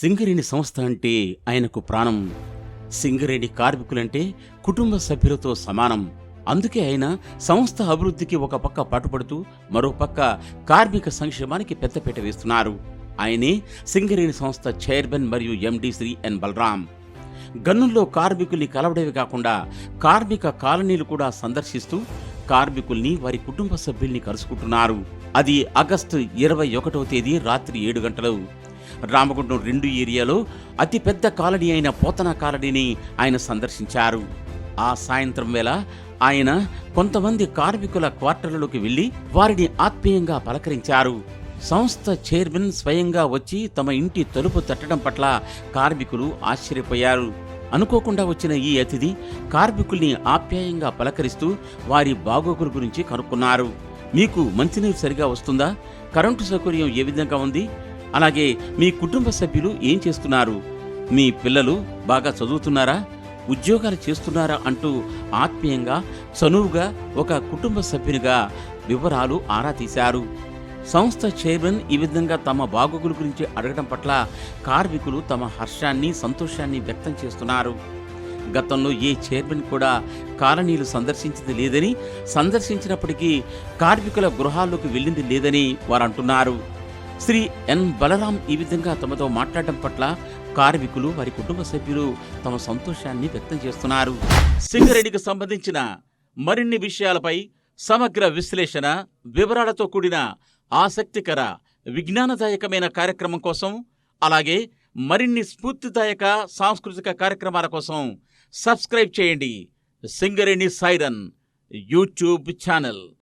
సింగరేణి సంస్థ అంటే ఆయనకు ప్రాణం. సింగరేణి కార్మికులంటే కుటుంబ సభ్యులతో సమానం. అందుకే ఆయన సంస్థ అభివృద్ధికి ఒక పక్క పాటుపడుతూ మరో పక్క కార్మిక సంక్షేమానికి పెద్దపీట వేస్తున్నారు. ఆయనే సింగరేణి సంస్థ చైర్మన్ మరియు ఎండి శ్రీ ఎన్ బలరాం. గన్నుల్లో కార్మికుల్ని కలవడమే కాకుండా కార్మిక కాలనీలు కూడా సందర్శిస్తూ కార్మికుల్ని వారి కుటుంబ సభ్యుల్ని కలుసుకుంటున్నారు. అది ఆగస్టు ఇరవై ఒకటవ తేదీ రాత్రి ఏడు గంటలు. రామగుండం రెండు ఏరియాలో అతిపెద్ద కాలనీ అయిన పోతన కాలనీని ఆయన సందర్శించారు. ఆ సాయంత్రం వేళ ఆయన కొంతమంది కార్మికుల క్వార్టర్లలోకి వెళ్ళి వారిని ఆత్మీయంగా పలకరించారు. సంస్థ చైర్మన్ స్వయంగా వచ్చి తమ ఇంటి తలుపు తట్టడం పట్ల కార్మికులు ఆశ్చర్యపోయారు. అనుకోకుండా వచ్చిన ఈ అతిథి కార్మికుల్ని ఆప్యాయంగా పలకరిస్తూ వారి బాగోగుల గురించి కనుక్కున్నారు. మీకు మంచినీరు సరిగా వస్తుందా? కరెంటు సౌకర్యం ఏ విధంగా ఉంది? అలాగే మీ కుటుంబ సభ్యులు ఏం చేస్తున్నారు? మీ పిల్లలు బాగా చదువుతున్నారా? ఉద్యోగాలు చేస్తున్నారా అంటూ ఆత్మీయంగా చనువుగా ఒక కుటుంబ సభ్యునిగా వివరాలు ఆరా తీశారు. సంస్థ చైర్మన్ ఈ విధంగా తమ బాగోగుల గురించి అడగడం పట్ల కార్మికులు తమ హర్షాన్ని సంతోషాన్ని వ్యక్తం చేస్తున్నారు. గతంలో ఏ చైర్మన్ కూడా కాలనీలు సందర్శించింది లేదని సందర్శించినప్పటికీ కార్మికుల గృహాల్లోకి వెళ్ళింది లేదని వారు అంటున్నారు శ్రీ ఎన్ బలరాం ఈ విధంగా తమతో మాట్లాడటం పట్ల కార్మికులు వారి కుటుంబ సభ్యులు తమ సంతోషాన్ని వ్యక్తం చేస్తున్నారు. సింగరేణికి సంబంధించిన మరిన్ని విషయాలపై సమగ్ర విశ్లేషణ వివరాలతో కూడిన ఆసక్తికర విజ్ఞానదాయకమైన కార్యక్రమం కోసం అలాగే మరిన్ని స్ఫూర్తిదాయక సాంస్కృతిక కార్యక్రమాల కోసం సబ్స్క్రైబ్ చేయండి సింగరేణి సైరన్ యూట్యూబ్ ఛానల్.